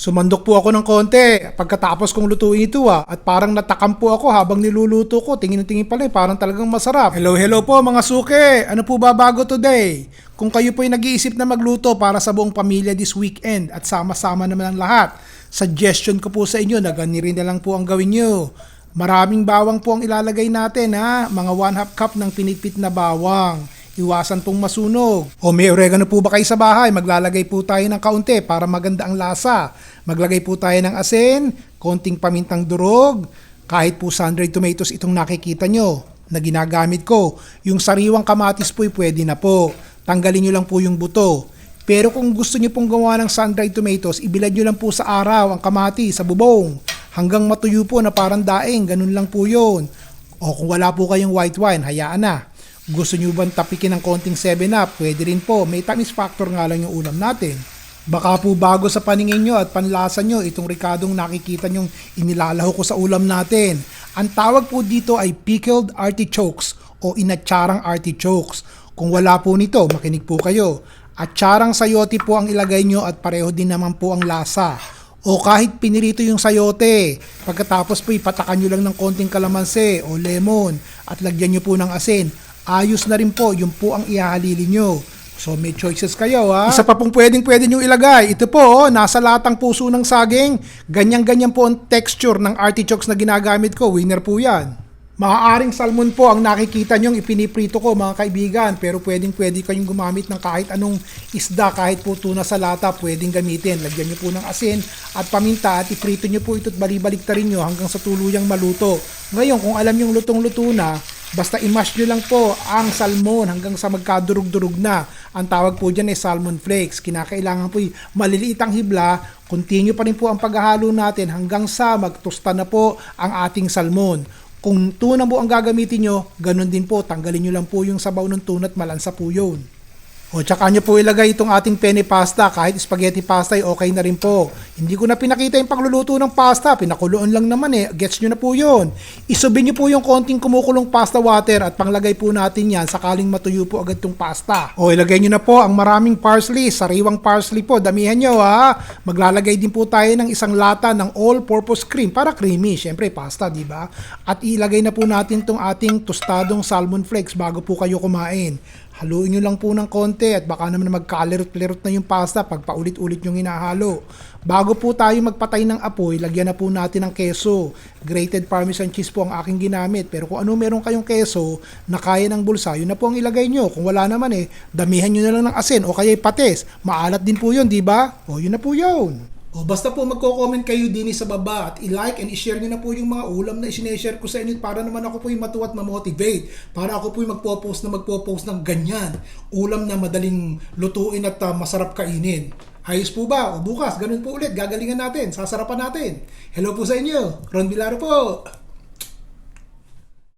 Sumandok po ako ng konti pagkatapos kong lutuin ito ah. At parang natakam po ako habang niluluto ko. Tingin na tingin pala eh, parang talagang masarap. Hello, hello po mga suke. Ano po ba bago today? Kung kayo po ay nag-iisip na magluto para sa buong pamilya this weekend at sama-sama naman ang lahat, suggestion ko po sa inyo na ganiri na lang po ang gawin nyo. Maraming bawang po ang ilalagay natin ha. Mga 1 half cup ng pinitpit na bawang. Iwasan pong masunog. O may oregano po ba kayo sa bahay? Maglalagay po tayo ng kaunti para maganda ang lasa. Maglagay po tayo ng asin, konting pamintang durog, kahit po sun-dried tomatoes itong nakikita nyo na ginagamit ko. Yung sariwang kamatis po pwede na po. Tanggalin nyo lang po yung buto. Pero kung gusto nyo pong gawa ng sun-dried tomatoes, ibilad nyo lang po sa araw ang kamatis sa bubong. Hanggang matuyo po na parang daing, ganun lang po yun. O kung wala po kayong white wine, hayaan na. Gusto nyo bang tapikin ng konting 7-up? Pwede rin po. May tamis factor nga lang yung ulam natin. Baka po bago sa paningin nyo at panlasa nyo itong ricadong nakikita nyong inilalaho ko sa ulam natin. Ang tawag po dito ay pickled artichokes o inatsarang artichokes. Kung wala po nito, makinig po kayo. Atsarang sayote po ang ilagay nyo at pareho din naman po ang lasa. O kahit pinirito yung sayote, pagkatapos po ipatakan nyo lang ng konting kalamansi o lemon at lagyan nyo po ng asin. Ayos na rin po, yun po ang ihahalili nyo. So may choices kayo ha. Isa pa pong pwedeng pwede nyo ilagay. Ito po, oh, nasa latang puso ng saging. Ganyan-ganyan po ang texture ng artichokes na ginagamit ko. Winner po yan. Maaaring salmon po ang nakikita nyong ipiniprito ko mga kaibigan pero pwedeng pwede kayong gumamit ng kahit anong isda kahit po tuna sa lata pwedeng gamitin. Lagyan nyo po ng asin at paminta at iprito nyo po ito at balibaliktarin nyo hanggang sa tuluyang maluto. Ngayon kung alam yung lutong-luto na Basta i-mash nyo lang po ang salmon hanggang sa magkadurog-durog na. Ang tawag po dyan ay salmon flakes. Kinakailangan po yung maliliit ang hibla. Continue pa rin po ang paghahalo natin hanggang sa magtusta na po ang ating salmon. Kung tuna po ang gagamitin nyo, ganun din po. Tanggalin nyo lang po yung sabaw ng tuna at malansa po yun. O tsaka nyo po ilagay itong ating penne pasta. Kahit spaghetti pasta ay okay na rin po. Hindi ko na pinakita yung pagluluto ng pasta. Pinakuloan lang naman eh. Gets nyo na po yun. Isubin nyo po yung konting kumukulong pasta water at panglagay po natin yan sakaling matuyo po agad itong pasta. O ilagay nyo na po ang maraming parsley. Sariwang parsley po. Damihan nyo ha. Maglalagay din po tayo ng isang lata ng all-purpose cream para creamy. Siyempre pasta, di ba? At ilagay na po natin itong ating tostadong salmon flakes bago po kayo kumain. Haluin nyo lang po ng konti at baka naman magkalirot-lirot na yung pasta pag paulit-ulit yung hinahalo. Bago po tayo magpatay ng apoy, lagyan na po natin ng keso. Grated parmesan cheese po ang aking ginamit. Pero kung ano meron kayong keso na kaya ng bulsa, yun na po ang ilagay nyo. Kung wala naman eh, damihan nyo na lang ng asin o kaya patis. Maalat din po yun, di ba? O yun na po yun. O basta po magko-comment kayo din sa baba at i-like and i-share nyo na po yung mga ulam na isineshare ko sa inyo para naman ako po yung matuwa at ma-motivate. Para ako po yung magpo-post na magpo-post ng ganyan. Ulam na madaling lutuin at uh, masarap kainin. Ayos po ba? O bukas, ganun po ulit. Gagalingan natin. Sasarapan natin. Hello po sa inyo. Ron Vilaro po.